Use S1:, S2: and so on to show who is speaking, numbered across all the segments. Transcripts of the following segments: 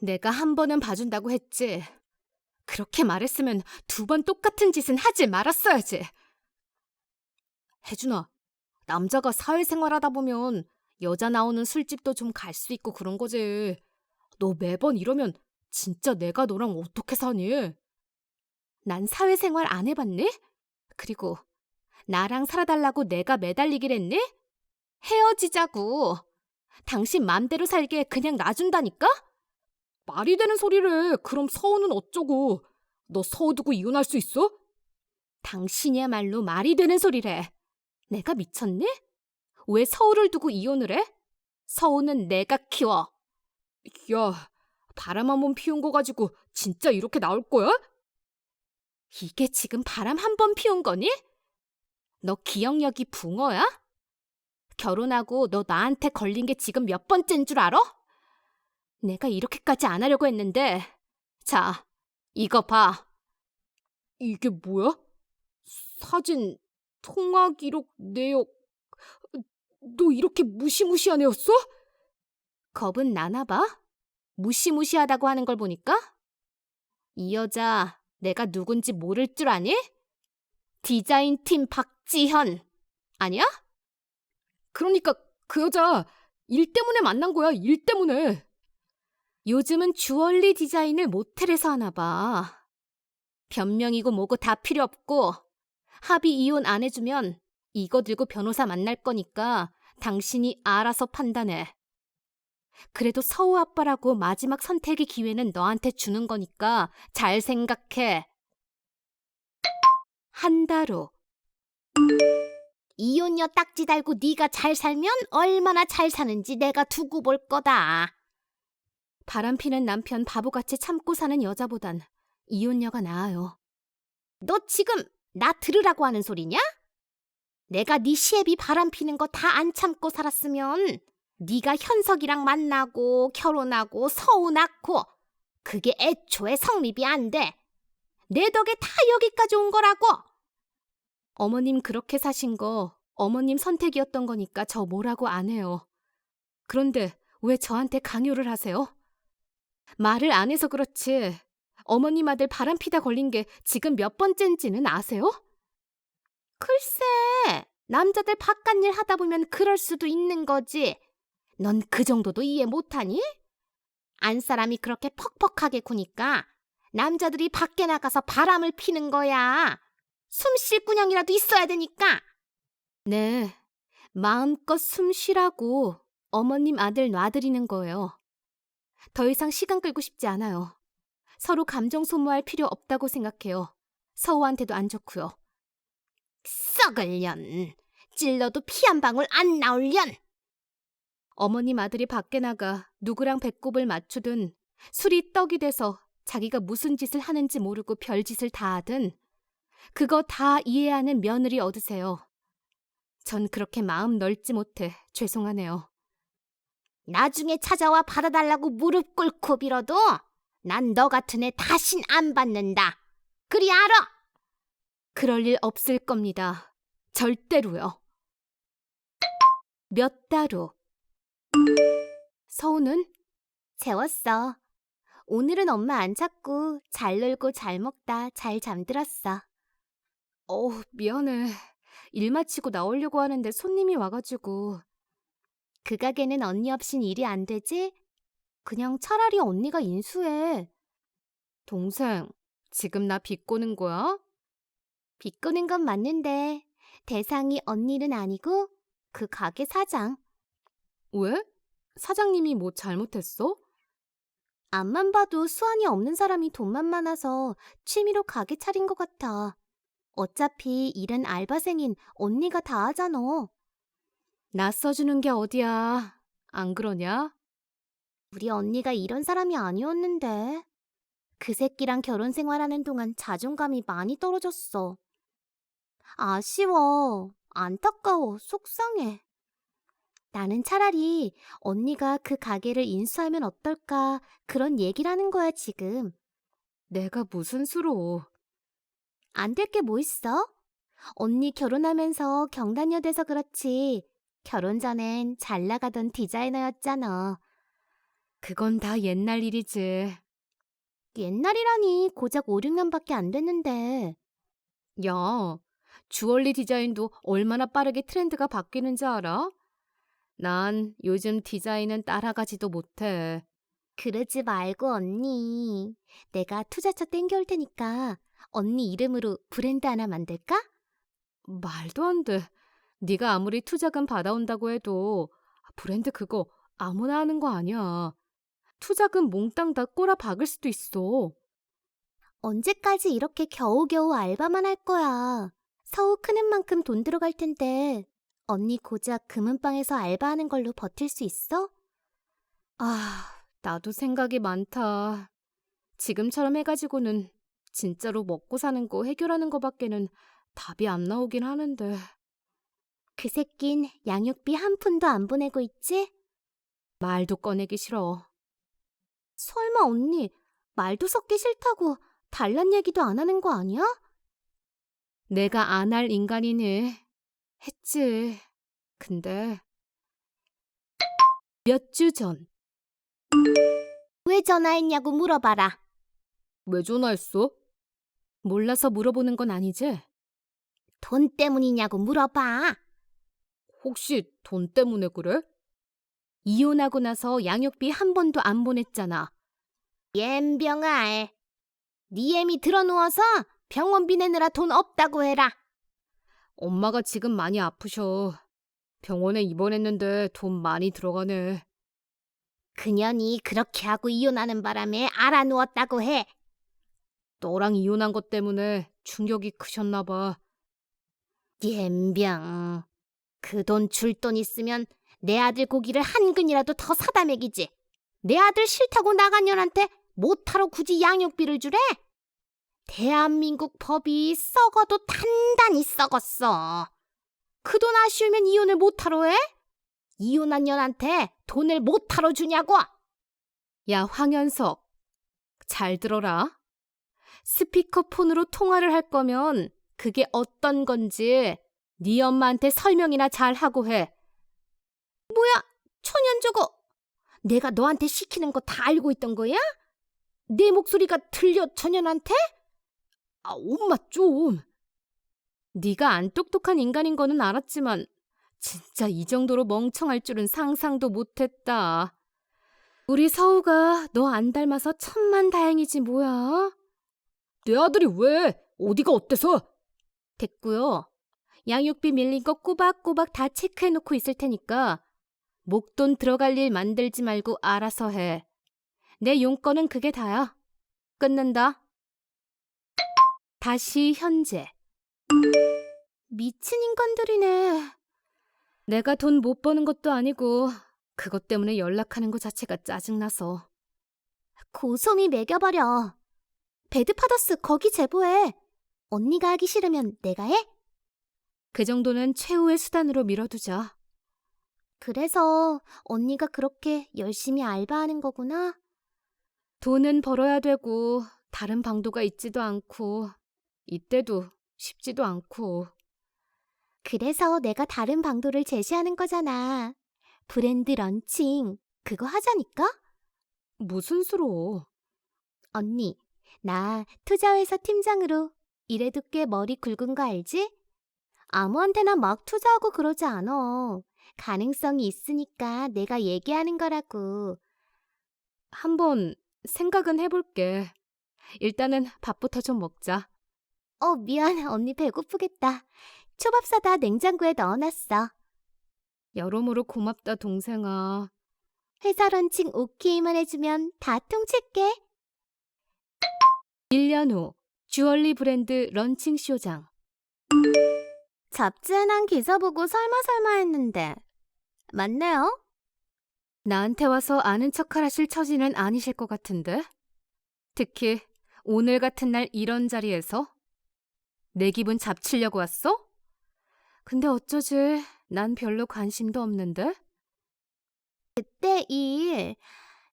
S1: 내가 한 번은 봐준다고 했지. 그렇게 말했으면 두 번 똑같은 짓은 하지 말았어야지. 혜준아, 남자가 사회생활 하다 보면 여자 나오는 술집도 좀 갈 수 있고 그런 거지. 너 매번 이러면 진짜 내가 너랑 어떻게 사니? 난 사회생활 안 해봤니? 그리고 나랑 살아달라고 내가 매달리길 했니? 헤어지자고. 당신 맘대로 살게 그냥 놔준다니까? 말이 되는 소리를 그럼 서우는 어쩌고? 너 서우 두고 이혼할 수 있어? 당신이야말로 말이 되는 소리래. 내가 미쳤니? 왜 서우를 두고 이혼을 해? 서우는 내가 키워. 야, 바람 한 번 피운 거 가지고 진짜 이렇게 나올 거야? 이게 지금 바람 한 번 피운 거니? 너 기억력이 붕어야? 결혼하고 너 나한테 걸린 게 지금 몇 번째인 줄 알아? 내가 이렇게까지 안 하려고 했는데. 자, 이거 봐. 이게 뭐야? 사진, 통화 기록, 내역. 너 이렇게 무시무시한 애였어? 겁은 나나 봐? 무시무시하다고 하는 걸 보니까? 이 여자 내가 누군지 모를 줄 아니? 디자인 팀 박지현. 아니야? 그러니까 그 여자 일 때문에 만난 거야, 일 때문에. 요즘은 주얼리 디자인을 모텔에서 하나 봐. 변명이고 뭐고 다 필요 없고 합의 이혼 안 해주면 이거 들고 변호사 만날 거니까 당신이 알아서 판단해. 그래도 서우 아빠라고 마지막 선택의 기회는 너한테 주는 거니까 잘 생각해. 한 달 후. 이혼녀 딱지 달고 네가 잘 살면 얼마나 잘 사는지 내가 두고 볼 거다. 바람피는 남편 바보같이 참고 사는 여자보단 이혼녀가 나아요. 너 지금 나 들으라고 하는 소리냐? 내가 네 시애비 바람피는 거 다 안 참고 살았으면 네가 현석이랑 만나고 결혼하고 서우 낳고 그게 애초에 성립이 안 돼. 내 덕에 다 여기까지 온 거라고. 어머님 그렇게 사신 거 어머님 선택이었던 거니까 저 뭐라고 안 해요. 그런데 왜 저한테 강요를 하세요? 말을 안 해서 그렇지. 어머님 아들 바람피다 걸린 게 지금 몇 번째인지는 아세요? 글쎄, 남자들 바깥 일 하다 보면 그럴 수도 있는 거지. 넌 그 정도도 이해 못하니? 안 사람이 그렇게 퍽퍽하게 구니까 남자들이 밖에 나가서 바람을 피는 거야. 숨쉴 구녕이라도 있어야 되니까. 네, 마음껏 숨 쉬라고 어머님 아들 놔드리는 거예요. 더 이상 시간 끌고 싶지 않아요. 서로 감정 소모할 필요 없다고 생각해요. 서우한테도 안 좋고요. 썩을 년. 찔러도 피 한 방울 안 나올 년. 어머님 아들이 밖에 나가 누구랑 배꼽을 맞추든 술이 떡이 돼서 자기가 무슨 짓을 하는지 모르고 별짓을 다 하든 그거 다 이해하는 며느리 얻으세요. 전 그렇게 마음 넓지 못해 죄송하네요. 나중에 찾아와 받아달라고 무릎 꿇고 빌어도 난 너 같은 애 다신 안 받는다. 그리 알아? 그럴 일 없을 겁니다. 절대로요. 몇 달 후. 서우는? 재웠어. 오늘은 엄마 안 찾고 잘 놀고 잘 먹다 잘 잠들었어. 어, 미안해. 일 마치고 나오려고 하는데 손님이 와가지고. 그 가게는 언니 없인 일이 안 되지? 그냥 차라리 언니가 인수해. 동생, 지금 나 비꼬는 거야? 비꼬는 건 맞는데 대상이 언니는 아니고 그 가게 사장. 왜? 사장님이 뭐 잘못했어? 앞만 봐도 수완이 없는 사람이 돈만 많아서 취미로 가게 차린 것 같아. 어차피 일은 알바생인 언니가 다 하잖아. 나 써주는 게 어디야. 안 그러냐? 우리 언니가 이런 사람이 아니었는데. 그 새끼랑 결혼 생활하는 동안 자존감이 많이 떨어졌어. 아쉬워. 안타까워. 속상해. 나는 차라리 언니가 그 가게를 인수하면 어떨까 그런 얘기를 하는 거야, 지금. 내가 무슨 수로. 안 될 게 뭐 있어? 언니 결혼하면서 경단녀 돼서 그렇지. 결혼 전엔 잘 나가던 디자이너였잖아. 그건 다 옛날 일이지.
S2: 옛날이라니 고작 5, 6년밖에 안 됐는데.
S1: 야, 주얼리 디자인도 얼마나 빠르게 트렌드가 바뀌는지 알아? 난 요즘 디자인은 따라가지도 못해.
S2: 그러지 말고 언니. 내가 투자처 땡겨올 테니까 언니 이름으로 브랜드 하나 만들까?
S1: 말도 안 돼. 네가 아무리 투자금 받아온다고 해도 브랜드 그거 아무나 하는 거 아니야. 투자금 몽땅 다 꼬라 박을 수도 있어.
S2: 언제까지 이렇게 겨우겨우 알바만 할 거야. 서우 크는 만큼 돈 들어갈 텐데 언니 고작 금은방에서 알바하는 걸로 버틸 수 있어?
S1: 아, 나도 생각이 많다. 지금처럼 해가지고는 진짜로 먹고 사는 거 해결하는 거밖에는 답이 안 나오긴 하는데.
S2: 그 새낀 양육비 한 푼도 안 보내고 있지?
S1: 말도 꺼내기 싫어.
S2: 설마 언니 말도 섞기 싫다고 달란 얘기도 안 하는 거 아니야?
S1: 내가 안 할 인간이니 했지. 근데 몇 주 전
S2: 왜 전화했냐고 물어봐라.
S1: 왜 전화했어? 몰라서 물어보는 건 아니지?
S2: 돈 때문이냐고 물어봐.
S1: 혹시 돈 때문에 그래? 이혼하고 나서 양육비 한 번도 안 보냈잖아.
S2: 옌병알. 네 애미 들어누워서 병원비 내느라 돈 없다고 해라.
S1: 엄마가 지금 많이 아프셔. 병원에 입원했는데 돈 많이 들어가네.
S2: 그년이 그렇게 하고 이혼하는 바람에 알아누웠다고 해.
S1: 너랑 이혼한 것 때문에 충격이 크셨나 봐.
S2: 옌병. 그 돈 줄 돈 있으면 내 아들 고기를 한 근이라도 더 사다 먹이지. 내 아들 싫다고 나간 년한테 못하러 굳이 양육비를 주래? 대한민국 법이 썩어도 단단히 썩었어. 그 돈 아쉬우면 이혼을 못하러 해? 이혼한 년한테 돈을 못하러 주냐고?
S1: 야, 황현석. 잘 들어라. 스피커폰으로 통화를 할 거면 그게 어떤 건지 네 엄마한테 설명이나 잘 하고 해.
S2: 천연 저거 내가 너한테 시키는 거 다 알고 있던 거야? 내 목소리가 들려 천연한테?
S1: 아, 엄마 좀. 네가 안 똑똑한 인간인 거는 알았지만 진짜 이 정도로 멍청할 줄은 상상도 못했다. 우리 서우가 너 안 닮아서 천만 다행이지 뭐야. 내 아들이 왜? 어디가 어때서? 됐고요. 양육비 밀린 거 꼬박꼬박 다 체크해놓고 있을 테니까 목돈 들어갈 일 만들지 말고 알아서 해. 내 용건은 그게 다야. 끊는다. 다시 현재.
S2: 미친 인간들이네.
S1: 내가 돈 못 버는 것도 아니고 그것 때문에 연락하는 것 자체가 짜증나서.
S2: 고소미 매겨버려. 배드파더스 거기 제보해. 언니가 하기 싫으면 내가 해?
S1: 그 정도는 최후의 수단으로 밀어두자.
S2: 그래서 언니가 그렇게 열심히 알바하는 거구나.
S1: 돈은 벌어야 되고 다른 방도가 있지도 않고 이때도 쉽지도 않고
S2: 그래서 내가 다른 방도를 제시하는 거잖아. 브랜드 런칭. 그거 하자니까?
S1: 무슨 수로?
S2: 언니, 나 투자회사 팀장으로 일해도 꽤 머리 굵은 거 알지? 아무한테나 막 투자하고 그러지 않아. 가능성이 있으니까 내가 얘기하는 거라고.
S1: 한번 생각은 해볼게. 일단은 밥부터 좀 먹자.
S2: 어, 미안. 언니 배고프겠다. 초밥 사다 냉장고에 넣어놨어.
S1: 여러모로 고맙다, 동생아.
S2: 회사 런칭 오케이만 해주면 다 통칠게.
S1: 1년 후 주얼리 브랜드 런칭 쇼장.
S2: 잡지에 난 기사 보고 설마설마 했는데. 맞네요?
S1: 나한테 와서 아는 척 하실 처지는 아니실 것 같은데? 특히 오늘 같은 날 이런 자리에서? 내 기분 잡치려고 왔어? 근데 어쩌지? 난 별로 관심도 없는데?
S2: 그때 일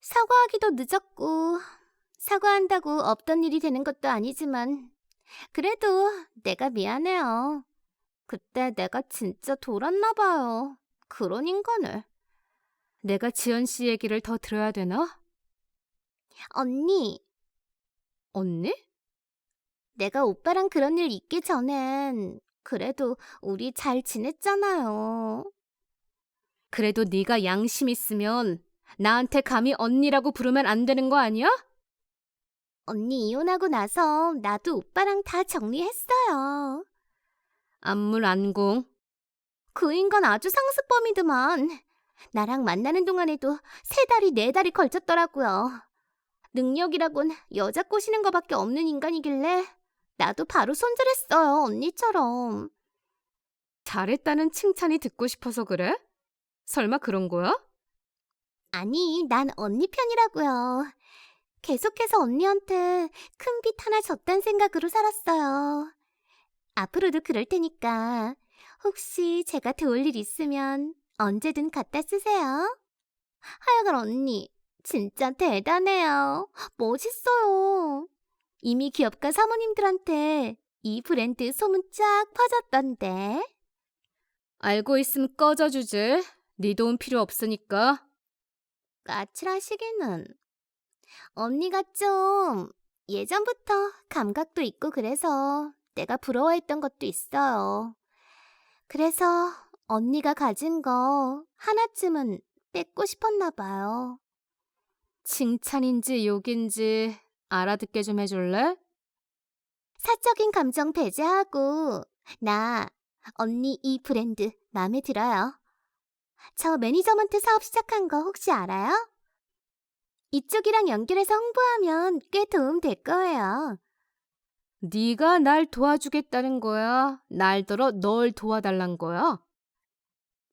S2: 사과하기도 늦었고 사과한다고 없던 일이 되는 것도 아니지만 그래도 내가 미안해요. 그때 내가 진짜 돌았나 봐요. 그런 인간을.
S1: 내가 지연 씨 얘기를 더 들어야 되나? 언니,
S3: 언니?
S1: 내가 오빠랑 그런 일 있기 전엔 그래도 우리 잘 지냈잖아요.
S3: 그래도 네가 양심 있으면 나한테 감히 언니라고 부르면 안 되는 거 아니야?
S1: 언니 이혼하고 나서 나도 오빠랑 다 정리했어요.
S3: 안물 안궁.
S1: 그 인간 아주 상습범이더만. 나랑 만나는 동안에도 세 달이 네 달이 걸쳤더라고요. 능력이라곤 여자 꼬시는 거밖에 없는 인간이길래 나도 바로 손절했어요, 언니처럼.
S3: 잘했다는 칭찬이 듣고 싶어서 그래? 설마 그런 거야?
S1: 아니, 난 언니 편이라고요. 계속해서 언니한테 큰 빚 하나 졌단 생각으로 살았어요. 앞으로도 그럴 테니까 혹시 제가 도울 일 있으면 언제든 갖다 쓰세요. 하여간 언니, 진짜 대단해요. 멋있어요. 이미 기업가 사모님들한테 이 브랜드 소문 쫙 퍼졌던데.
S3: 알고 있으면 꺼져주지. 네 도움 필요 없으니까.
S1: 까칠하시기는. 언니가 좀 예전부터 감각도 있고 그래서 내가 부러워했던 것도 있어요. 그래서 언니가 가진 거 하나쯤은 뺏고 싶었나 봐요.
S3: 칭찬인지 욕인지 알아듣게 좀 해줄래?
S1: 사적인 감정 배제하고 나 언니 이 브랜드 마음에 들어요. 저 매니저먼트 사업 시작한 거 혹시 알아요? 이쪽이랑 연결해서 홍보하면 꽤 도움 될 거예요.
S3: 네가 날 도와주겠다는 거야? 날더러 널 도와달란 거야?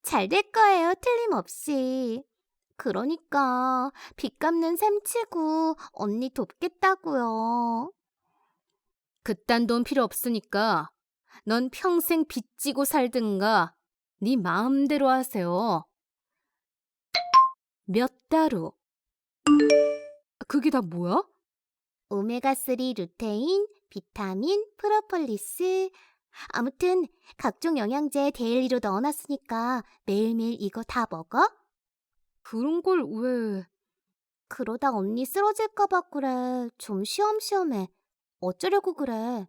S1: 잘 될 거예요, 틀림없이. 그러니까 빚 갚는 셈 치고 언니 돕겠다고요.
S3: 그딴 돈 필요 없으니까 넌 평생 빚지고 살든가 네 마음대로 하세요. 몇 달 후. 그게 다 뭐야?
S1: 오메가3 루테인, 비타민, 프로폴리스. 아무튼 각종 영양제 데일리로 넣어놨으니까 매일매일 이거 다 먹어?
S3: 그런 걸 왜...
S1: 그러다 언니 쓰러질까봐 그래. 좀 쉬엄쉬엄해. 어쩌려고 그래.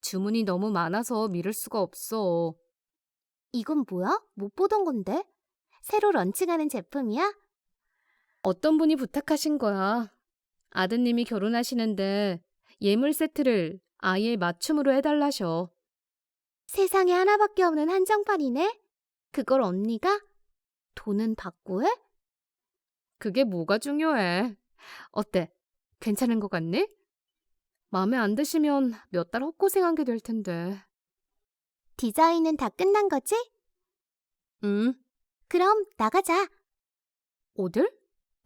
S3: 주문이 너무 많아서 미룰 수가 없어.
S1: 이건 뭐야? 못 보던 건데? 새로 런칭하는 제품이야?
S3: 어떤 분이 부탁하신 거야. 아드님이 결혼하시는데 예물 세트를 아예 맞춤으로 해달라셔.
S1: 세상에 하나밖에 없는 한정판이네? 그걸 언니가? 돈은 받고 해?
S3: 그게 뭐가 중요해. 어때? 괜찮은 것 같니? 마음에 안 드시면 몇 달 헛고생한 게 될 텐데.
S1: 디자인은 다 끝난 거지?
S3: 응?
S1: 그럼 나가자.
S3: 어딜?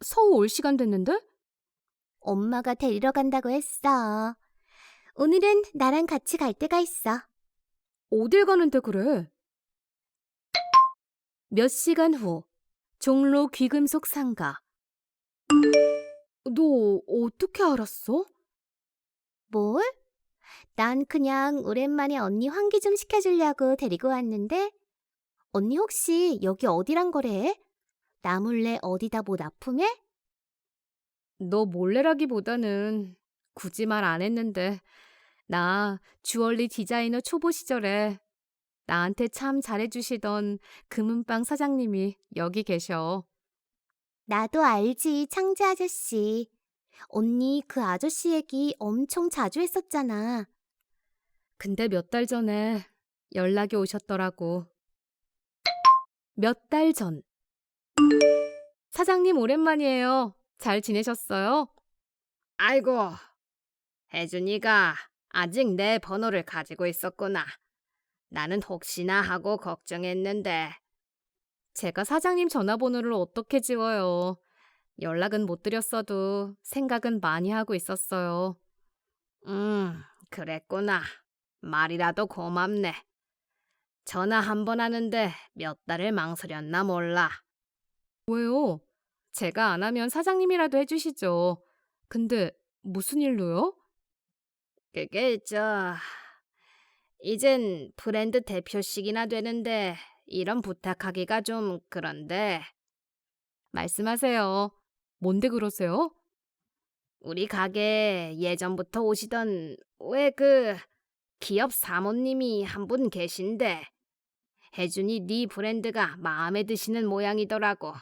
S3: 서울 올 시간 됐는데?
S1: 엄마가 데리러 간다고 했어. 오늘은 나랑 같이 갈 데가 있어.
S3: 어딜 가는데 그래? 몇 시간 후, 종로 귀금속 상가. 너 어떻게 알았어?
S1: 뭘? 난 그냥 오랜만에 언니 환기 좀 시켜주려고 데리고 왔는데 언니 혹시 여기 어디란 거래? 나 몰래 어디다 뭐 납품해?
S3: 너 몰래라기보다는 굳이 말 안 했는데 나 주얼리 디자이너 초보 시절에 나한테 참 잘해주시던 금은방 사장님이 여기 계셔.
S1: 나도 알지, 창재 아저씨. 언니 그 아저씨 얘기 엄청 자주 했었잖아.
S3: 근데 몇 달 전에 연락이 오셨더라고. 몇 달 전. 사장님 오랜만이에요. 잘 지내셨어요?
S4: 아이고, 혜준이가 아직 내 번호를 가지고 있었구나. 나는 혹시나 하고 걱정했는데,
S3: 제가 사장님 전화번호를 어떻게 지워요? 연락은 못 드렸어도 생각은 많이 하고 있었어요.
S4: 음, 그랬구나. 말이라도 고맙네. 전화 한 번 하는데 몇 달을 망설였나 몰라.
S3: 왜요? 제가 안 하면 사장님이라도 해주시죠. 근데 무슨 일로요?
S4: 그게 저 이젠 브랜드 대표식이나 되는데 이런 부탁하기가 좀 그런데
S3: 말씀하세요. 뭔데 그러세요?
S5: 우리 가게 예전부터 오시던 왜 그 기업 사모님이 한 분 계신데 혜준이 네 브랜드가 마음에 드시는 모양이더라고.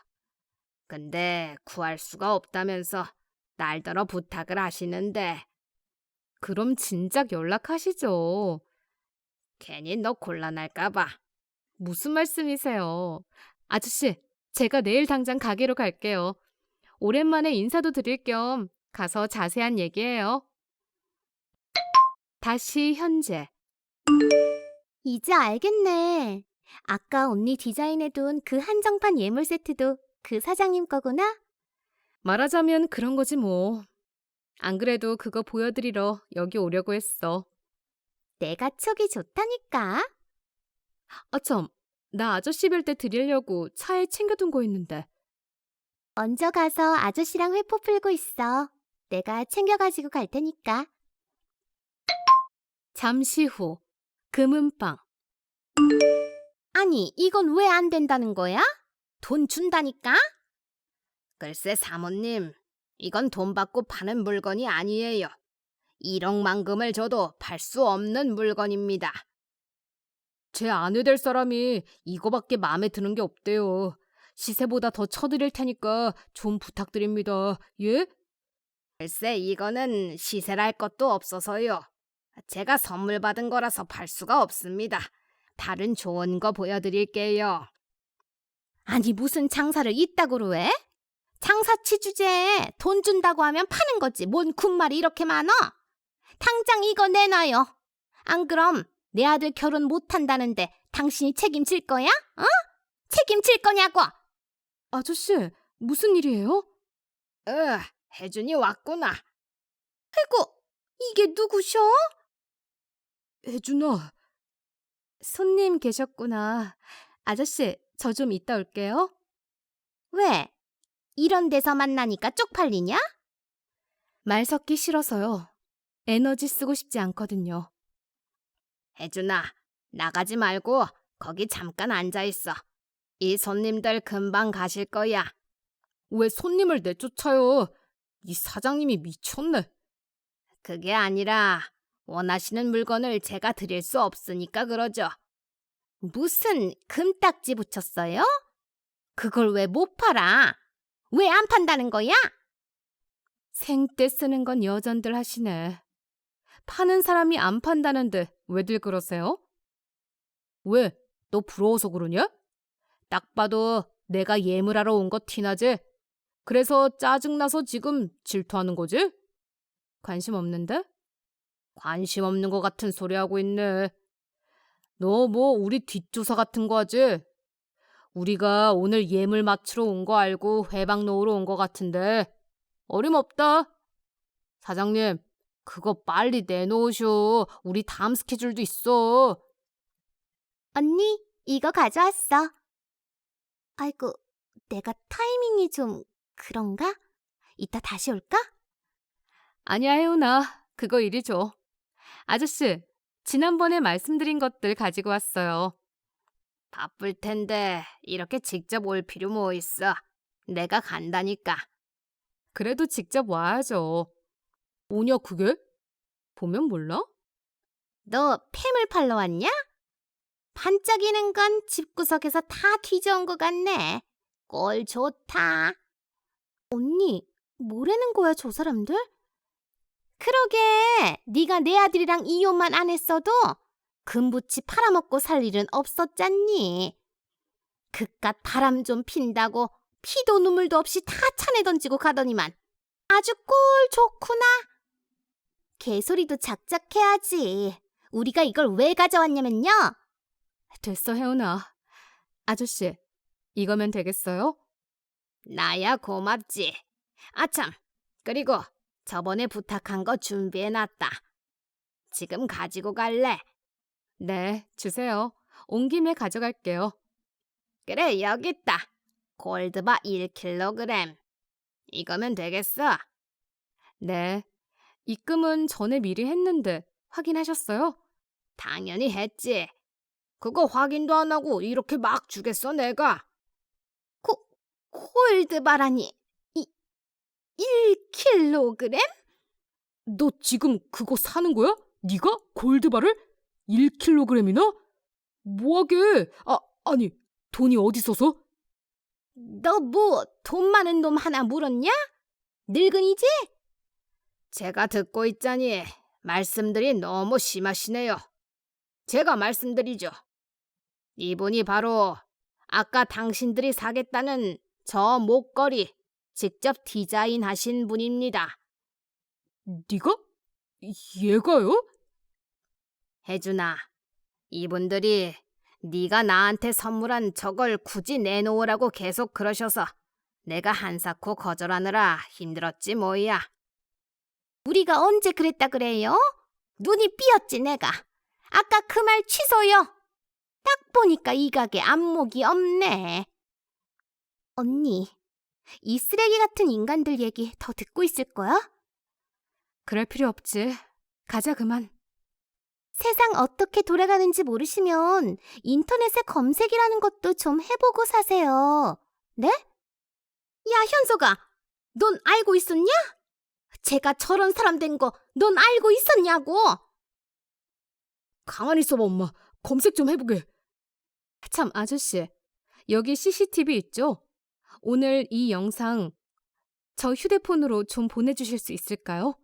S5: 근데 구할 수가 없다면서 날더러 부탁을 하시는데
S1: 그럼 진작 연락하시죠.
S5: 괜히 너 곤란할까봐.
S1: 무슨 말씀이세요? 아저씨, 제가 내일 당장 가게로 갈게요. 오랜만에 인사도 드릴 겸 가서 자세한 얘기해요. 다시 현재.
S2: 이제 알겠네. 아까 언니 디자인해둔 그 한정판 예물 세트도 그 사장님 거구나?
S1: 말하자면 그런 거지 뭐. 안 그래도 그거 보여드리러 여기 오려고 했어.
S2: 내가 촉이 좋다니까.
S1: 아참, 나 아저씨 뵐 때 드리려고 차에 챙겨둔 거 있는데.
S2: 먼저 가서 아저씨랑 회포 풀고 있어. 내가 챙겨가지고 갈 테니까.
S1: 잠시 후, 금은방.
S2: 아니, 이건 왜 안 된다는 거야? 돈 준다니까?
S5: 글쎄 사모님, 이건 돈 받고 파는 물건이 아니에요. 1억만금을 줘도 팔 수 없는 물건입니다.
S1: 제 아내 될 사람이 이거밖에 마음에 드는 게 없대요. 시세보다 더 쳐드릴 테니까 좀 부탁드립니다. 예?
S5: 글쎄 이거는 시세랄 것도 없어서요. 제가 선물 받은 거라서 팔 수가 없습니다. 다른 좋은 거 보여드릴게요.
S2: 아니, 무슨 장사를 이따구로 해? 장사치 주제에 돈 준다고 하면 파는 거지. 뭔 군말이 이렇게 많아? 당장 이거 내놔요. 안 그럼 내 아들 결혼 못 한다는데 당신이 책임질 거야? 어? 책임질 거냐고?
S1: 아저씨, 무슨 일이에요?
S5: 으, 혜준이 왔구나.
S2: 아이고, 이게 누구셔?
S1: 혜준아. 손님 계셨구나. 아저씨, 저 좀 이따 올게요.
S2: 왜? 이런 데서 만나니까 쪽팔리냐?
S1: 말 섞기 싫어서요. 에너지 쓰고 싶지 않거든요.
S5: 혜준아, 나가지 말고 거기 잠깐 앉아 있어. 이 손님들 금방 가실 거야.
S1: 왜 손님을 내쫓아요? 이 사장님이 미쳤네.
S5: 그게 아니라 원하시는 물건을 제가 드릴 수 없으니까 그러죠.
S2: 무슨 금딱지 붙였어요? 그걸 왜 못 팔아? 왜 안 판다는 거야?
S1: 생떼 쓰는 건 여전들 하시네. 파는 사람이 안 판다는데 왜들 그러세요? 왜? 너 부러워서 그러냐? 딱 봐도 내가 예물하러 온 거 티나지? 그래서 짜증나서 지금 질투하는 거지? 관심 없는데? 관심 없는 거 같은 소리 하고 있네. 너 뭐 우리 뒷조사 같은 거 하지? 우리가 오늘 예물 맞추러 온 거 알고 회방 놓으러 온 거 같은데 어림없다. 사장님, 그거 빨리 내놓으쇼. 우리 다음 스케줄도 있어.
S2: 언니, 이거 가져왔어. 아이고, 내가 타이밍이 좀 그런가? 이따 다시 올까?
S1: 아니야, 혜훈아. 그거 이리 줘. 아저씨, 지난번에 말씀드린 것들 가지고 왔어요.
S5: 바쁠 텐데 이렇게 직접 올 필요 뭐 있어. 내가 간다니까.
S1: 그래도 직접 와야죠. 뭐냐, 그게? 보면 몰라?
S2: 너 팸을 팔러 왔냐? 반짝이는 건 집구석에서 다 뒤져온 것 같네. 꼴 좋다. 언니, 뭐라는 거야, 저 사람들? 그러게, 네가 내 아들이랑 이혼만 안 했어도 금붙이 팔아먹고 살 일은 없었잖니. 그깟 바람 좀 핀다고 피도 눈물도 없이 다 찬에 던지고 가더니만 아주 꼴 좋구나. 개소리도 작작해야지. 우리가 이걸 왜 가져왔냐면요.
S1: 됐어, 혜훈아. 아저씨, 이거면 되겠어요?
S5: 나야 고맙지. 아참, 그리고 저번에 부탁한 거 준비해놨다. 지금 가지고 갈래?
S1: 네, 주세요. 온 김에 가져갈게요.
S5: 그래, 여기 있다. 골드바 1kg. 이거면 되겠어.
S1: 네. 입금은 전에 미리 했는데 확인하셨어요?
S5: 당연히 했지. 그거 확인도 안 하고 이렇게 막 주겠어, 내가.
S2: 골드바라니. 이, 1 1kg?
S1: 너 지금 그거 사는 거야? 네가 골드바를 1kg이나? 뭐하게? 아, 아니 돈이 어디 있어서?
S2: 너 뭐 돈 많은 놈 하나 물었냐? 늙은이지?
S5: 제가 듣고 있자니 말씀들이 너무 심하시네요. 제가 말씀드리죠. 이분이 바로 아까 당신들이 사겠다는 저 목걸이 직접 디자인하신 분입니다.
S1: 네가? 얘가요?
S5: 혜준아, 이분들이 네가 나한테 선물한 저걸 굳이 내놓으라고 계속 그러셔서 내가 한사코 거절하느라 힘들었지 뭐야.
S2: 우리가 언제 그랬다 그래요? 눈이 삐었지 내가. 아까 그 말 취소요. 딱 보니까 이 가게 안목이 없네. 언니, 이 쓰레기 같은 인간들 얘기 더 듣고 있을 거야?
S1: 그럴 필요 없지. 가자 그만.
S2: 세상 어떻게 돌아가는지 모르시면 인터넷에 검색이라는 것도 좀 해보고 사세요. 네? 야, 현석아, 넌 알고 있었냐? 제가 저런 사람 된 거 넌 알고 있었냐고?
S1: 가만히 있어봐 엄마. 검색 좀 해보게. 참 아저씨. 여기 CCTV 있죠? 오늘 이 영상 저 휴대폰으로 좀 보내주실 수 있을까요?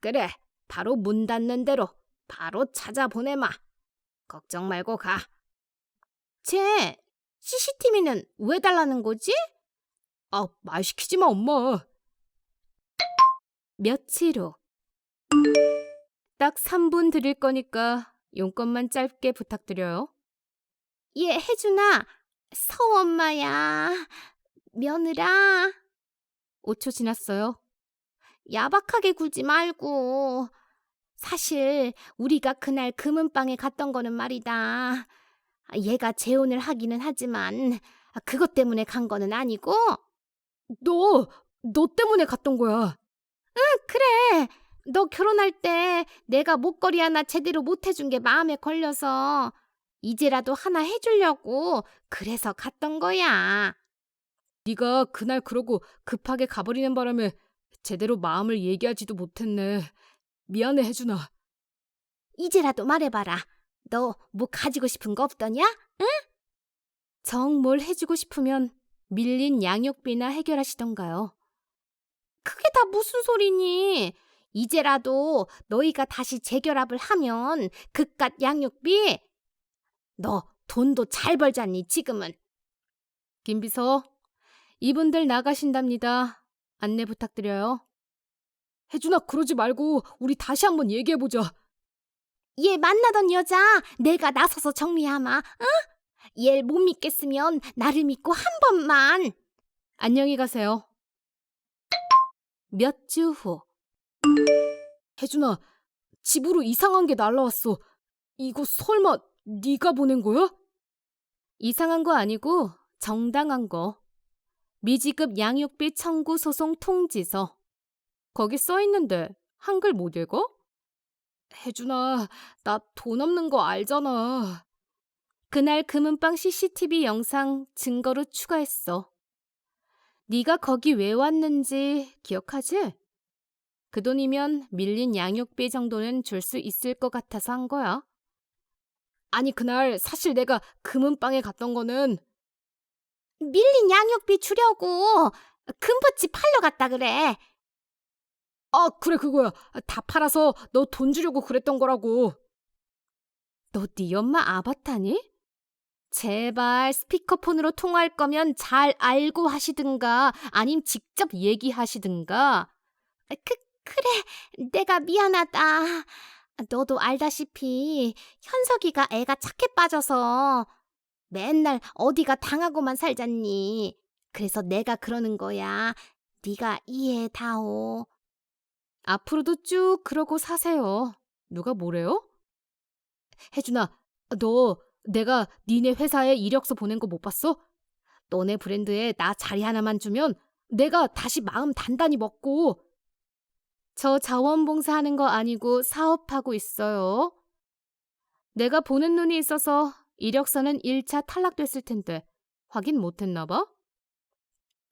S5: 그래, 바로 문 닫는 대로 바로 찾아 보내마. 걱정 말고 가.
S2: 쟤 CCTV는 왜 달라는 거지?
S1: 아, 말 시키지 마, 엄마. 며칠 후. 딱 3분 드릴 거니까 용건만 짧게 부탁드려요.
S2: 얘 혜준아, 서엄마야, 며느라,
S1: 5초 지났어요.
S2: 야박하게 굴지 말고. 사실 우리가 그날 금은방에 갔던 거는 말이다. 얘가 재혼을 하기는 하지만 그것 때문에 간 거는 아니고.
S1: 너, 너 때문에 갔던 거야.
S2: 그래, 너 결혼할 때 내가 목걸이 하나 제대로 못 해준 게 마음에 걸려서 이제라도 하나 해주려고 그래서 갔던 거야.
S1: 네가 그날 그러고 급하게 가버리는 바람에 제대로 마음을 얘기하지도 못했네. 미안해, 혜준아.
S2: 이제라도 말해봐라. 너 뭐 가지고 싶은 거 없더냐?
S1: 정뭘 해주고 싶으면 밀린 양육비나 해결하시던가요.
S2: 그게 다 무슨 소리니? 이제라도 너희가 다시 재결합을 하면 그깟 양육비? 너 돈도 잘 벌잖니 지금은.
S1: 김비서, 이분들 나가신답니다. 안내 부탁드려요. 혜준아, 그러지 말고 우리 다시 한번 얘기해보자.
S2: 얘 만나던 여자 내가 나서서 정리하마. 응? 얘 못 믿겠으면 나를 믿고 한 번만.
S1: 안녕히 가세요. 몇 주 후. 혜준아, 집으로 이상한 게 날라왔어. 이거 설마 네가 보낸 거야? 이상한 거 아니고 정당한 거. 미지급 양육비 청구 소송 통지서. 거기 써 있는데 한글 못 읽어? 혜준아, 나 돈 없는 거 알잖아. 그날 금은방 CCTV 영상 증거로 추가했어. 네가 거기 왜 왔는지 기억하지? 그 돈이면 밀린 양육비 정도는 줄 수 있을 것 같아서 한 거야. 아니 그날 사실 내가 금은방에 갔던 거는
S2: 밀린 양육비 주려고 금붙이 팔러 갔다 그래.
S1: 아 그래 그거야 다 팔아서 너 돈 주려고 그랬던 거라고. 너 네 엄마 아바타니? 제발 스피커폰으로 통화할 거면 잘 알고 하시든가 아님 직접 얘기하시든가.
S2: 그 그래 내가 미안하다. 너도 알다시피 현석이가 애가 착해 빠져서 맨날 어디가 당하고만 살잖니. 그래서 내가 그러는 거야. 네가 이해해 다오.
S1: 앞으로도 쭉 그러고 사세요. 누가 뭐래요? 혜준아, 너 내가 니네 회사에 이력서 보낸 거 못 봤어? 너네 브랜드에 나 자리 하나만 주면 내가 다시 마음 단단히 먹고. 저 자원봉사하는 거 아니고 사업하고 있어요. 내가 보낸 눈이 있어서 이력서는 1차 탈락됐을 텐데 확인 못 했나 봐?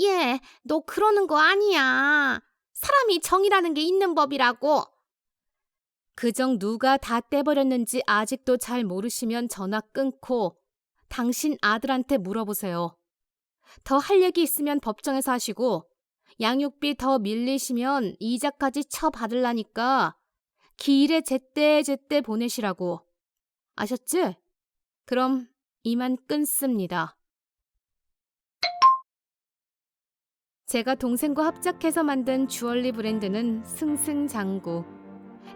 S2: 얘, 너 그러는 거 아니야. 사람이 정이라는 게 있는 법이라고.
S1: 그정 누가 다 떼버렸는지 아직도 잘 모르시면 전화 끊고 당신 아들한테 물어보세요. 더 할 얘기 있으면 법정에서 하시고 양육비 더 밀리시면 이자까지 쳐받을라니까 기일에 제때 제때 보내시라고. 아셨지? 그럼 이만 끊습니다. 제가 동생과 합작해서 만든 주얼리 브랜드는 승승장구.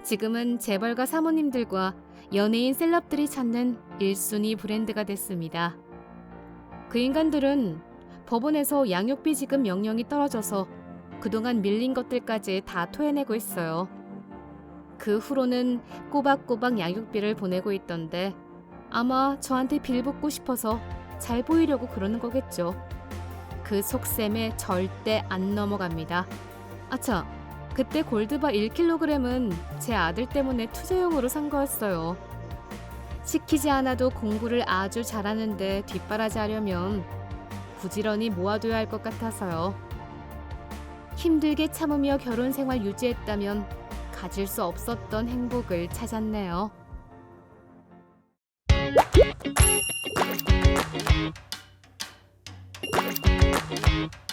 S1: 지금은 재벌가 사모님들과 연예인 셀럽들이 찾는 1순위 브랜드가 됐습니다. 그 인간들은 법원에서 양육비 지급 명령이 떨어져서 그동안 밀린 것들까지 다 토해내고 있어요. 그 후로는 꼬박꼬박 양육비를 보내고 있던데 아마 저한테 빌붙고 싶어서 잘 보이려고 그러는 거겠죠. 그 속셈에 절대 안 넘어갑니다. 아차, 그때 골드바 1kg은 제 아들 때문에 투자용으로 산 거였어요. 시키지 않아도 공부를 아주 잘하는데 뒷바라지 하려면 부지런히 모아둬야 할 것 같아서요. 힘들게 참으며 결혼 생활 유지했다면 가질 수 없었던 행복을 찾았네요. Thank you.